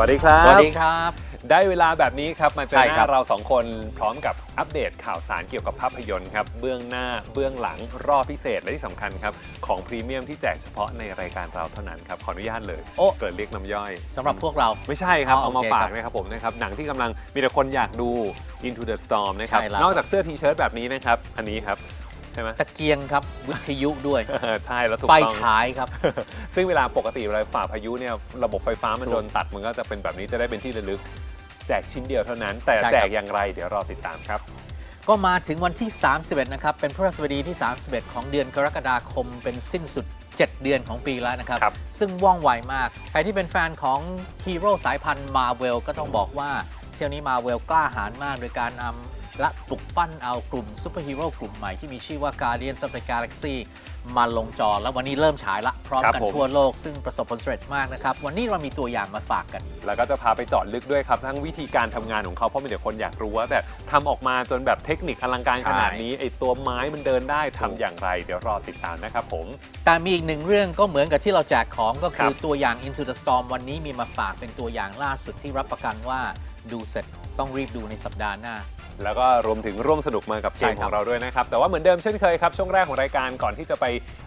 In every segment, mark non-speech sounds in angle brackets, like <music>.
วัสดีครับ สวัสดีครับ ได้เวลาแบบนี้ครับมาเจอใช่หครัน้าบเราสองคนพร้อมกับอัปเดตข่าวสารเกี่ยวกับภาพยนตร์ครับ เบื้องหน้าเบื้องหลังรอบพิเศษและที่สำคัญครับ ของพรีเมียมที่แจกเฉพาะในรายการเราเท่านั้นครับ ขออนุญาตเลย โอ้ เกิดเรียกน้ำย่อยสำหรับพวกเรา ไม่ใช่ครับ อ๋อเอามาโอเคฝากครับนะครับผมนะครับ หนังที่กำลังมีแต่คนอยากดู Into the Storm นะครับ ใช่แล้ว นอกจากเสื้อทีเชิ้ตแบบนี้นะครับ อันนี้ครับใช่ไหมตะเกียงครับวิทยุด้วยเออใช่แล้วถูกไฟต้องฉายครับ ซึ่งเวลาปกติเวลาฝ่าพายุเนี่ยระบบไฟฟ้ามันถูกโดนตัดมันก็จะเป็นแบบนี้จะได้เป็นที่ระลึก แจกชิ้นเดียวเท่านั้น แต่ใช่ครับ แจกอย่างไรเดี๋ยวรอติดตามครับ ก็มาถึงวันที่ 31 นะครับ เป็นพฤหัสบดีที่ 31 ของเดือนกรกฎาคม เป็นสิ้นสุด 7 เดือนของปีแล้วนะครับ ครับ ซึ่งว่องไวมาก ใครที่เป็นแฟนของฮีโร่สายพันธุ์มาเวลก็ต้องบอกว่า เที่ยวนี้มาเวลกล้าหาญมาก โดยการนำ และปลุกปั้นเอากลุ่มซูเปอร์ฮีโร่กลุ่มใหม่ที่มีชื่อว่า Guardians of the Galaxy มาลงจอแล้ววันนี้เริ่มฉายละพร้อมครับกันผมทั่วโลกซึ่งประสบผลสำเร็จมากนะครับ วันนี้เรามีตัวอย่างมาฝากกัน แล้วก็จะพาไปเจาะลึกด้วยครับทั้งวิธีการทำงานของเขาเพราะมีแต่คนอยากรู้ว่าแบบทำออกมาจนแบบเทคนิคอลังการขนาดนี้ไอตัวไม้มันเดินได้ทำอย่างไร เดี๋ยวรอติดตามนะครับผม แต่มีอีกหนึ่งเรื่องก็เหมือนกับที่เราแจกของก็คือครับตัวอย่าง Into the Storm วันนี้มีมาฝากเป็นตัวอย่างล่าสุดที่รับประกันว่าดูเสร็จต้องรีบดูในสัปดาห์หน้า แล้วก็รวมถึงร่วมสนุกมากับเกใช่มคขรับองเราด้วยนะครับ แต่ว่าเหมือนเดิมเช่นเคยครับ ช่วงแรกของรายการก่อนที่จะไป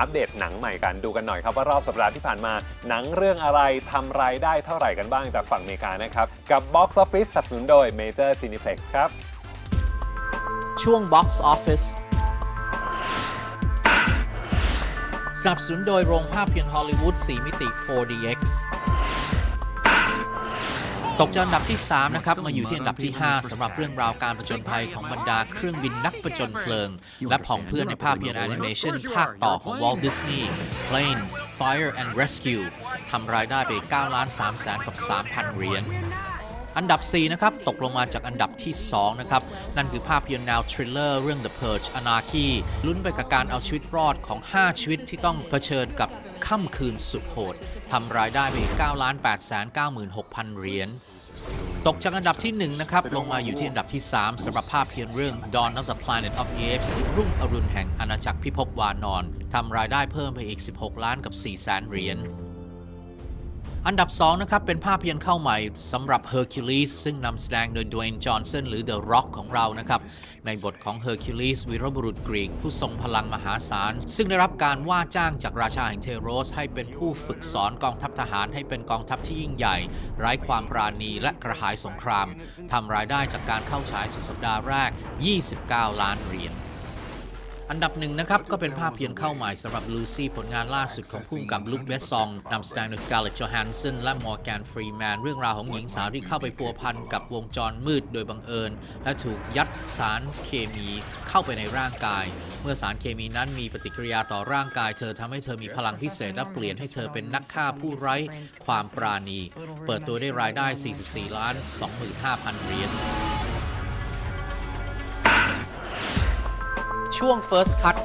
อัปเดตหนังใหม่กันดูกันหน่อยครับ ว่ารอบสัปดาห์ที่ผ่านมาหนังเรื่องอะไรทำรายได้เท่าไหร่กันบ้างจากฝั่งอเมริกานะครับ กับ Box Office สนับสนุนโดย Major Cineplex ครับ ช่วง Box Office สนับสนุนโดยโรงภาพยนตร์ฮอลลีวูด 4 มิติ 4DX ตกจากอันดับที่ 3 นะครับ มาอยู่ที่อันดับที่ 5สำหรับเรื่องราวการผจญภัยของบรรดาเครื่องบินนักผจญเพลิง และผองเพื่อนในภาพยนตร์แอนิเมชันภาคต่อของ Walt Disney Planes Fire and Rescue ทำรายได้ไป9ล้าน3แสนกับ 3,000 เหรียญอันดับ 4 นะครับ ตกลงมาจากอันดับที่ 2 นะครับ นั่นคือภาพยนตร์แนวทริลเลอร์เรื่อง The Purge Anarchy ลุ้นไปกับการเอาชีวิตรอดของ 5 ชีวิตที่ต้องเผชิญกับ ค่ำคืนสุดโหดทำรายได้ไป9ล้าน8แสน96,000 เหรียญ ตกจากอันดับที่ 1 นะครับ ลงมาอยู่ที่อันดับที่ 3สำหรับภาพยนตร์เรื่อง Dawn of the Planet of the Apes รุ่งอรุณแห่งอาณาจักรพิภพวานอนทำรายได้เพิ่มไปอีก 16 ล้านกับ4แสนเหรียญอันดับ 2 นะครับ เป็นภาพยนตร์เข้าใหม่สำหรับ Hercules ซึ่งนำแสดงโดย Dwayne Johnson หรือ The Rock ของเรานะครับ ในบทของเฮอร์คิวลิสวีรบุรุษกรีกผู้ทรงพลังมหาศาล ซึ่งได้รับการว่าจ้างจากราชาแห่งเทโรส ให้เป็นผู้ฝึกสอนกองทัพทหารให้เป็นกองทัพที่ยิ่งใหญ่ ไร้ความปราณีและกระหายสงครามทำรายได้จากการเข้าฉายสุดสัปดาห์แรก 29 ล้านเหรียญ อันดับหนึ่งนะครับ ก็เป็นภาพยนตร์เข้าใหม่สำหรับลูซี่ผลงานล่าสุดของผู้กำกับลุคเบสซองนำแสดงโดยสกาเลต t จ o ฮัน s ันและมอร์แกนฟรีแมนเรื่องราวของหญิงสาวที่เข้าไปพัวพันกับวงจรมืดโดยบังเอิญ และถูกยัดสารเคมีเข้าไปในร่างกาย เมื่อสารเคมีนั้นมีปฏิกิริยาต่อร่างกาย เธอทำให้เธอมีพลังพิเศษและเปลี่ยนให้เธอเป็นนักฆ่าผู้ไร้ความปราณี เปิดตัวได้รายได้ 44 ล้าน 25,000 เหรียญ ช่วง First Cut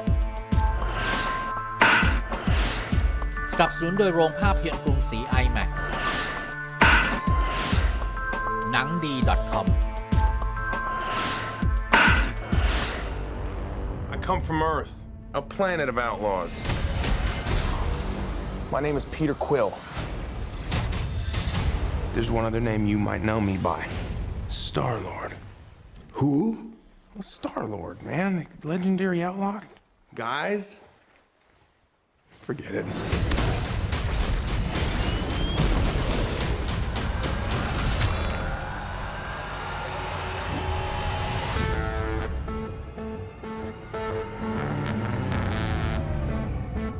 สนับสนุนโดยโรงภาพยนตร์กรุงศรี IMAX หนังดี .com I come from Earth, a planet of outlaws. My name is Peter Quill. There's one other name you might know me by Star Lord. Who? Star Lord, man. Legendary outlaw. Guys? Forget it.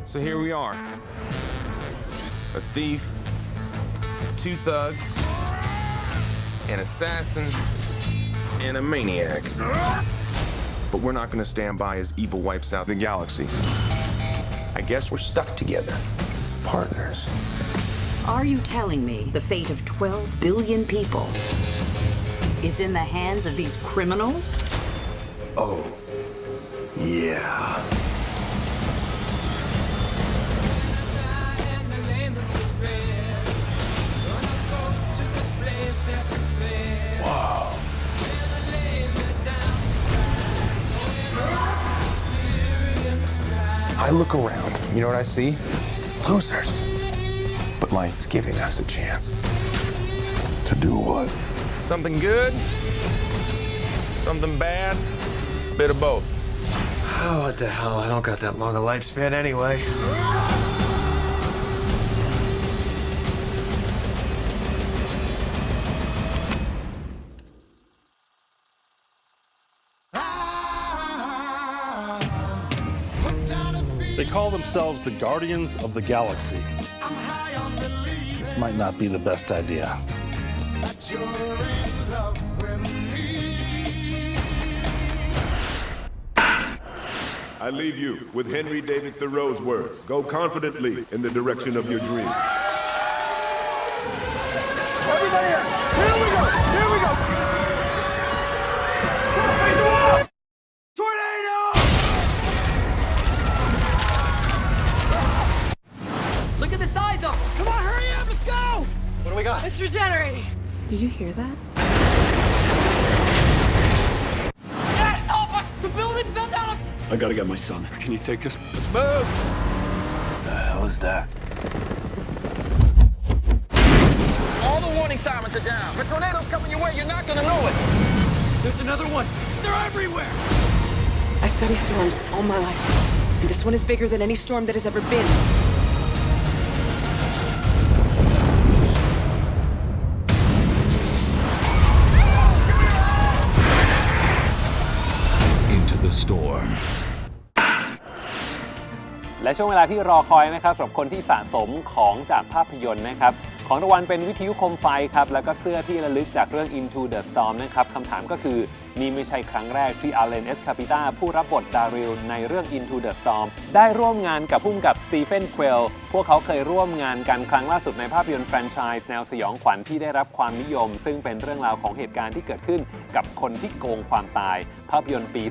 So here we are. A thief, two thugs, an assassin, and a maniac. But we're not gonna stand by as evil wipes out the galaxy. I guess we're stuck together. Partners. Are you telling me the fate of 12 billion people is in the hands of these criminals? Oh, yeah. I look around, you know what I see? Losers. But life's giving us a chance. To do what? Something good, something bad, a bit of both. Oh, what the hell? I don't got that long a lifespan anyway. Themselves the Guardians of the Galaxy. This might not be the best idea. I leave you with Henry David Thoreau's words. Go confidently in the direction of your dreams. It's regenerating. Did you hear that? Dad, help us! The building fell down. I gotta get my son. Can you take us? Let's move! The hell is that? All the warning sirens are down. The tornado's coming your way. You're not gonna know it. There's another one. They're everywhere. I study storms all my life. And this one is bigger than any storm that has ever been. และช่วงเวลาที่รอคอยนะครับสำหรับคนที่สะสมของจากภาพยนตร์นะครับของรางวัลเป็นวิทยุคมไฟครับแล้วก็เสื้อที่ระลึกจากเรื่อง Into the Storm นะครับคำถามก็คือ นี่ไม่ใช่ครั้งแรกที่อาเลนเอสคาปิตาผู้รับบทดาริลในเรื่อง Into the Storm ได้ร่วมงานกับผู้กำกับสตีเฟนเควลพวกเขาเคยร่วมงานกันครั้งล่าสุดในภาพยนตร์แฟรนไชส์แนวสยองขวัญที่ได้รับความนิยม ซึ่งเป็นเรื่องราวของเหตุการณ์ที่เกิดขึ้นกับคนที่โกงความตาย ภาพยนตร์ปี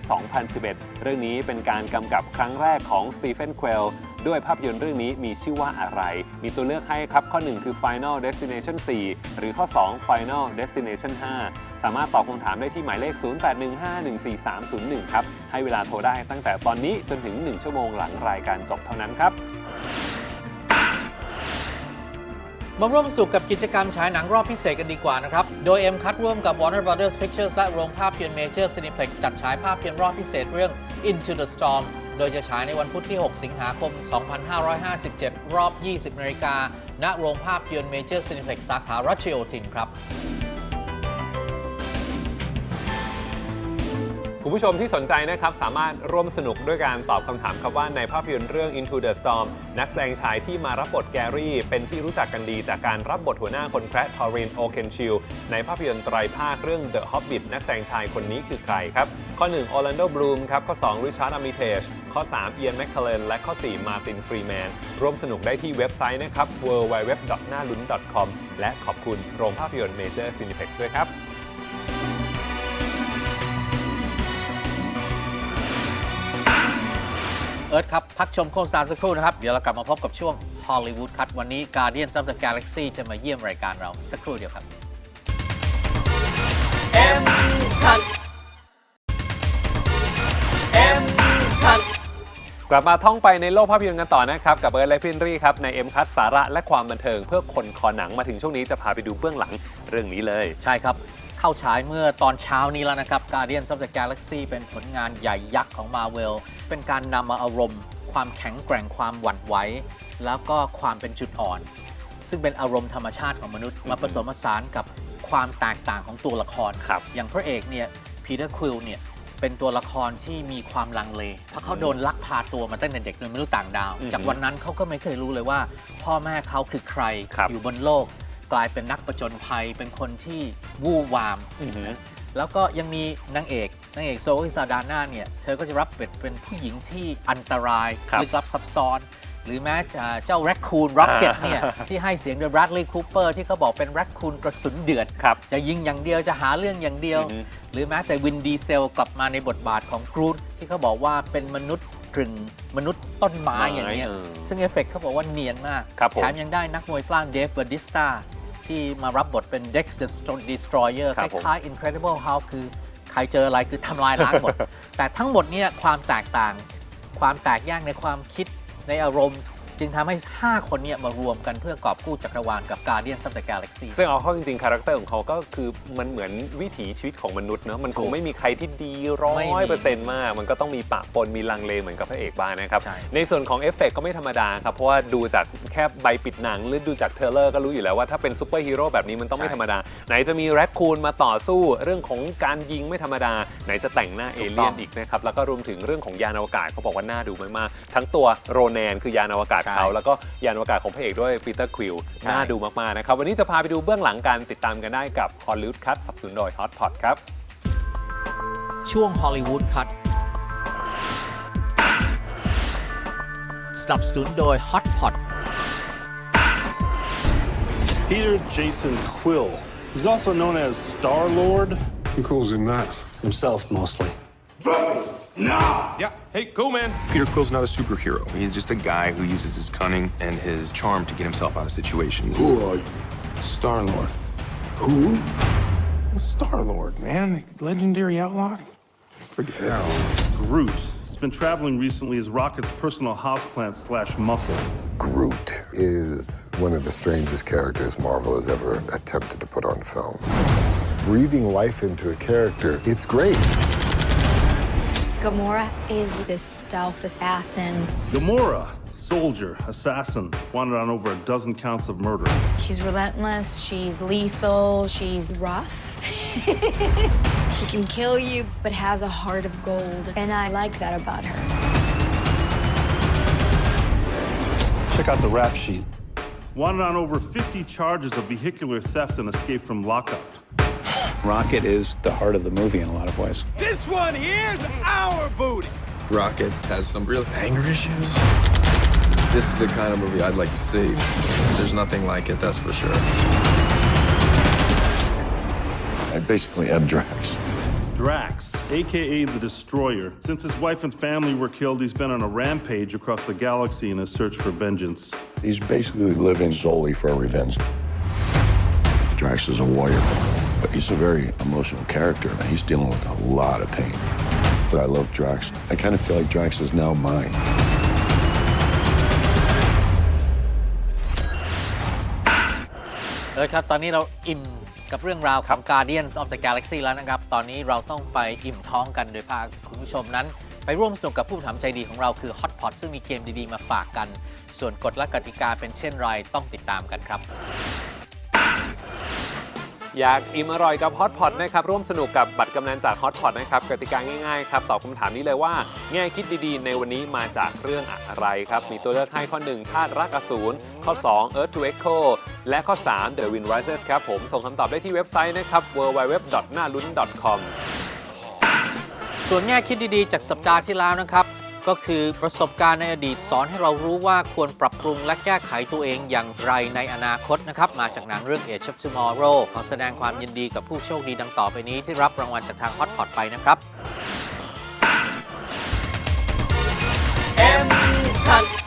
2011 เรื่องนี้เป็นการกำกับครั้งแรกของสตีเฟนเควลด้วยภาพยนตร์เรื่องนี้มีชื่อว่าอะไร มีตัวเลือกให้ครับ ข้อ 1 คือ Final Destination 4 หรือข้อ 2 Final Destination 5 สามารถตอบคำถามได้ที่หมายเลข 0815143301 ครับ ให้เวลาโทรได้ตั้งแต่ตอนนี้จนถึง 1 ชั่วโมงหลังรายการจบเท่านั้นครับ มาร่วมสนุกกับกิจกรรมฉายหนังรอบพิเศษกันดีกว่านะครับ โดย M คัดร่วมกับ Warner Brothers Pictures และโรงภาพยนตร์ Major Cineplex จัดฉายภาพยนตร์รอบพิเศษเรื่อง Into the Storm โดยจะฉายในวันพุธที่ 6 สิงหาคม 2557 รอบ 20นาฬิกาณโรงภาพยนตร์ Major Cineplex สาขารัชโยธินครับ คุณผู้ชมที่สนใจนะครับ สามารถร่วมสนุกด้วยการตอบคำถามครับว่าในภาพยนตร์เรื่อง Into the Storm นักแสดงชายที่มารับบทแกรี่ เป็นที่รู้จักกันดีจากการรับบทหัวหน้าคนแคระทอรินโอเคนชิลในภาพยนตร์ไตรภาคเรื่อง The Hobbit นักแสดงชายคนนี้คือใครครับ ข้อ 1 Orlando Bloom ครับ ข้อ 2 Richard Armitage ข้อ 3 Ian McKellen และข้อ 4 Martin Freeman ร่วมสนุกได้ที่เว็บไซต์นะครับ www.nalun.com และขอบคุณโรงภาพยนตร์ Major Cineplex ด้วยครับ เอิร์ธครับ พักชมโฆษณาสักครู่นะครับ เดี๋ยวเรากลับมาพบกับช่วง Hollywood Cut วันนี้ Guardians of the Galaxy จะมาเยี่ยมรายการเราสักครู่เดียวครับ M cut. M cut. กลับมาท่องไปในโลกภาพยนตร์กันต่อนะครับ กับเอิร์ธและพินรี่ครับ ในเอ็มคัสสาระและความบันเทิงเพื่อคนคอหนังมาถึงช่วงนี้จะพาไปดูเบื้องหลังเรื่องนี้เลย ใช่ครับ เข้าฉายเมื่อตอนเช้านี้แล้วนะครับ Guardians of the Galaxy เป็นผลงานใหญ่ยักษ์ของ Marvel เป็นการนำมาอารมณ์ ความแข็งแกร่งความหวั่นไหวแล้วก็ความเป็นจุดอ่อน ซึ่งเป็นอารมณ์ธรรมชาติของมนุษย์ มาผสมผสานกับความแตกต่างของตัวละครครับ อย่างพระเอกเนี่ยพีเตอร์ควิลเนี่ยเป็นตัวละครที่มีความลังเล เพราะเขาโดนลักพาตัวมาตั้งแต่เด็กโดยมนุษย์ต่างดาวอืมจากวันนั้นเขาก็ไม่เคยรู้เลยว่า พ่อแม่เขาคือใครครับอยู่บนโลก กลายเป็นนักประจนภัย เป็นคนที่วู่วาม อือหือ แล้วก็ยังมีนางเอกนางเอกโซอิซาดาน่าเนี่ย เธอก็จะรับบทเป็นผู้หญิงที่อันตรายครับลึกลับซับซ้อน หรือแม้จะเจ้าแรคคูนร็อกเก็ตเนี่ย อ่า ที่ให้เสียงโดย Bradley Cooper ที่เขาบอกเป็นแรคคูนกระสุนเดือด ครับ จะยิงอย่างเดียวจะหาเรื่องอย่างเดียว อือฮึ หรือแม้แต่วินดีเซลกลับมาในบทบาทของกรูดที่เขาบอกว่าเป็นมนุษย์กึ่งมนุษย์ต้นไม้อย่างเงี้ยเออซึ่งเอฟเฟกต์เขาบอกว่าเนียนมาก ครับผม แถมยังได้นักมวยปล้ำเดฟเบอร์ดิสตา ที่มารับบทเป็น Dex the Destroyer คครับผม ล้ายๆ Incredible Hulk คือใครเจออะไรคือทำลายล้างหมด แต่ทั้งหมดเนี่ยความแตกต่าง ความแตกแยกในความคิดในอารมณ์ จึงทำให้ 5 คนเนี่ยมารวมกันเพื่อกอบกู้จักรวาลกับ Guardians of the Galaxy ซึ่งเอาเข้าจริงๆ คาแรคเตอร์ของเขาก็คือมันเหมือนวิถีชีวิตของมนุษย์เนอะมันคงไม่มีใครที่ดีร้อไม่ยมีเปอร์เซ็นต์มาก มันก็ต้องมีปะปนมีลังเลเหมือนกับพระเอกบ้างนะครับใช่ในส่วนของเอฟเฟกต์ก็ไม่ธรรมดาครับ เพราะว่าดูจากแค่ใบปิดหนัง หรือดูจากเทรลเลอร์ก็รู้อยู่แล้วว่าถ้าเป็นซูเปอร์ฮีโร่แบบนี้มันต้องไม่ธรรมดา ไหนจะมีแร็คคูนมาต่อสู้เรื่องของการยิงไม่ธรรมดา ไหนจะแต่งหน้าเอเลี่ยนอีกนะครับแล้วก็รวมถึงเรื่องของยานอวกาศเขาบอกว่าน่าดูมากๆทั้งตัวโรแนนคือยานอวกาศเขาใช่แล้วก็ยานอวกาศของพระเอกด้วยปีเตอร์ควิลใช่ น่าดูมากๆนะครับ วันนี้จะพาไปดูเบื้องหลังการติดตามกันได้กับฮอลลีวูดคั t สนับสนุนโดย Hot Pot ครับ ช่วง Hollywood Cut สนับสนุนโดย Hot Pot Peter Jason Quill. He's also known as Star Lord. Who calls him that? Himself, mostly. Yeah, hey, cool, man. Peter Quill's not a superhero. He's just a guy who uses his cunning and his charm to get himself out of situations. Who are you? Star Lord. Who? Star Lord, man. Legendary outlaw. Forget it. Groot. He's been traveling recently as Rocket's personal houseplant slash muscle. Groot is one of the strangest characters Marvel has ever attempted to put on film. Breathing life into a character, it's great. Gamora is the stealth assassin. Gamora, soldier, assassin, wanted on over a dozen counts of murder. She's relentless, she's lethal, she's rough. <laughs> she can kill you, but has a heart of gold. And I like that about her. Check out the rap sheet. Wanted on over 50 charges of vehicular theft and escape from lockup. Rocket is the heart of the movie in a lot of ways. This one here's our booty. Rocket has some real anger issues. This is the kind of movie I'd like to see. There's nothing like it, that's for sure. I basically am Drax. Drax, aka the Destroyer. Since his wife and family were killed, he's been on a rampage across the galaxy in his search for vengeance. He's basically living solely for revenge. Drax is a warrior, but he's a very emotional character. and He's dealing with a lot of pain. But I love Drax. I kind of feel like Drax is now mine. เลยครับ ตอนนี้เราอิ่มกับเรื่องราวของ Guardians of the Galaxy แล้วนะครับ ตอนนี้เราต้องไปอิ่มท้องกันโดยพาคุณผู้ชมนั้น ไปร่วมสนุกกับผู้ถามใจดีของเราคือ Hot Pot ซึ่งมีเกมดี ๆ มาฝากกัน ส่วนกฎและกติกาเป็นเช่นไรต้องติดตามกันครับ อยากอิ่มอร่อยกับฮอตพอตนะครับร่วมสนุกกับบัตรกำนันจากฮอตพอตนะครับกติกาง่ายๆครับตอบคำถามนี้เลยว่า แง่คิดดีๆ ในวันนี้มาจากเรื่องอะไรครับ มีตัวเลือกให้ข้อ 1 ธาตุรักอสูรข้อ 2 Earth to Echo และข้อ 3 The Wind Rises ครับผมส่งคำตอบได้ที่เว็บไซต์นะครับ www.nalun.com ส่วนแง่คิดดีๆ จากสัปดาห์ที่แล้วนะครับ ก็คือประสบการณ์ในอดีตสอนให้เรารู้ว่าควรปรับปรุงและแก้ไขตัวเองอย่างไรในอนาคตนะครับ มาจากหนังเรื่อง Age of Tomorrow ขอแสดงความยินดีกับผู้โชคดีดังต่อไปนี้ที่รับรางวัลจากทาง Hot Pot ไปนะครับ M ขัด